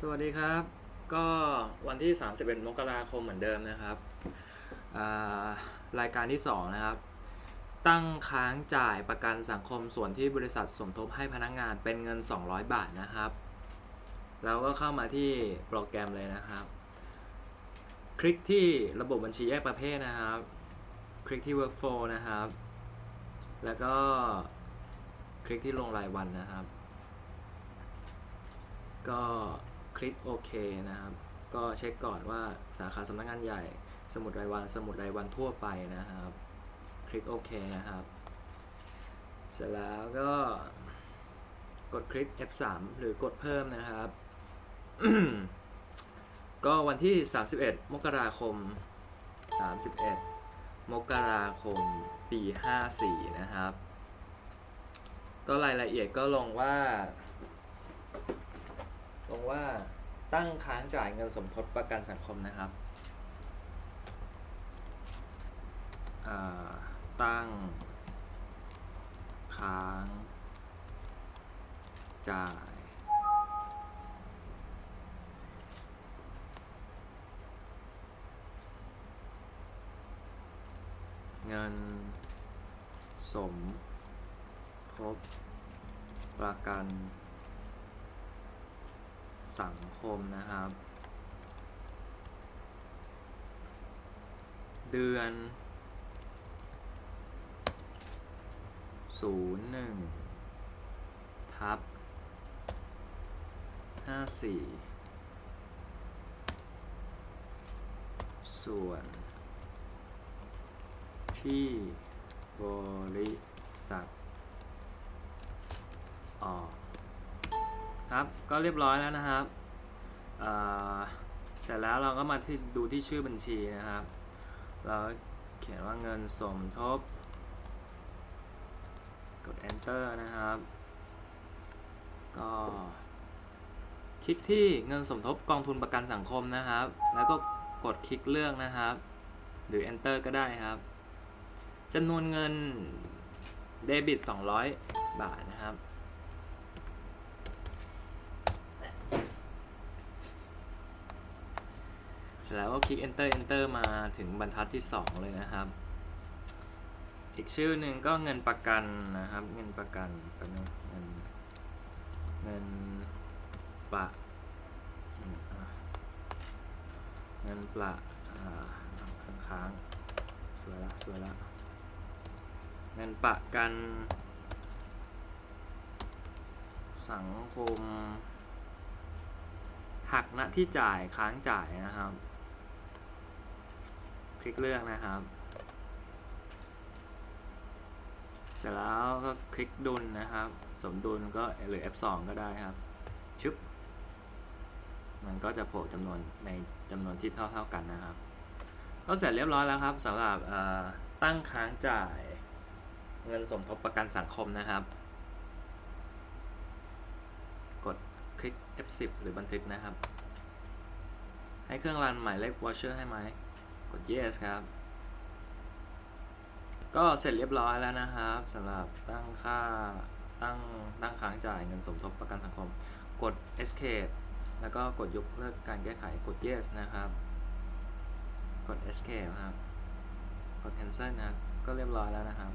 สวัสดีครับ ก็วันที่ 31 มกราคมเหมือนเดิมนะครับรายการที่ 2 นะครับ ตั้งค้างจ่ายประกันสังคมส่วนที่บริษัทสมทบให้พนักงานเป็นเงิน 200 บาทนะครับ แล้วก็เข้ามาที่โปรแกรมเลยนะครับ คลิกที่ระบบบัญชีแยกประเภทนะครับ คลิกที่ workflow นะครับ แล้วก็คลิกที่ลงรายวันนะครับ ก็ คลิกโอเคนะครับ ก็เช็คก่อนว่าสาขาสำนักงานใหญ่ สมุดรายวัน สมุดรายวันทั่วไปนะครับ คลิกโอเคนะครับ เสร็จแล้วก็กดคลิก F3 หรือกดเพิ่มนะครับ ก็วันที่ 31 มกราคม 31 มกราคม ปี 54 นะครับ ก็รายละเอียดก็ลงว่า ว่าตั้งค้างจ่ายเงินสมทบประกันสังคมนะครับ ตั้งค้างจ่าย เงินสมทบประกัน สังคมนะครับ เดือน0 1ทับ54ส่วน ที่บริษัทออก ครับ ก็เรียบร้อยแล้วนะครับเสร็จแล้วเราก็มาที่ดูที่ชื่อบัญชีนะครับ เราเขียนว่าเงินสมทบ กด enter นะครับ ก็คลิกที่เงินสมทบกองทุนประกันสังคมนะครับ แล้วก็กดคลิกเลือกนะครับ หรือ enter ก็ได้ครับจำนวนเงินเดบิต 200 บาทนะครับ เสร็จ แล้วก็คลิก enter enter มาถึงบรรทัดที่ 2 เลยนะครับ อีกชื่อหนึ่งก็เงินประกันนะครับ เงินประกันเป็นงเงินเงินประเงินประอ่าค้างค้างๆสวยละสวยละเงินประกัน สังคมหักณที่จ่ายค้างจ่ายนะครับ ลิกเลือกนะครับ เสร็จแล้วก็คลิกดุลนะครับ สมดุลก็หรือ F2 ก็ได้ครับชึบมันก็จะโผล่จำนวนในจำนวนที่เท่าๆกันนะครับ ก็เสร็จเรียบร้อยแล้วครับสำหรับตั้งค้างจ่ายเงินสมทบประกันสังคมนะครับ กดคลิก F10 หรือบันทึกนะครับ ให้เครื่องรันหมายเลข voucher ให้ไหม ด yes ครับ ก็เสร็จเรียบร้อยแล้วนะครับสำหรับตั้งค่าตั้งตั้งค้างจ่ายเงินสมทบประกันสังคม กด escape แล้วก็กดยกเลิกการแก้ไขกด yes นะครับ กด escape ครับ กด cancel นะครับก็เรียบร้อยแล้วนะครับ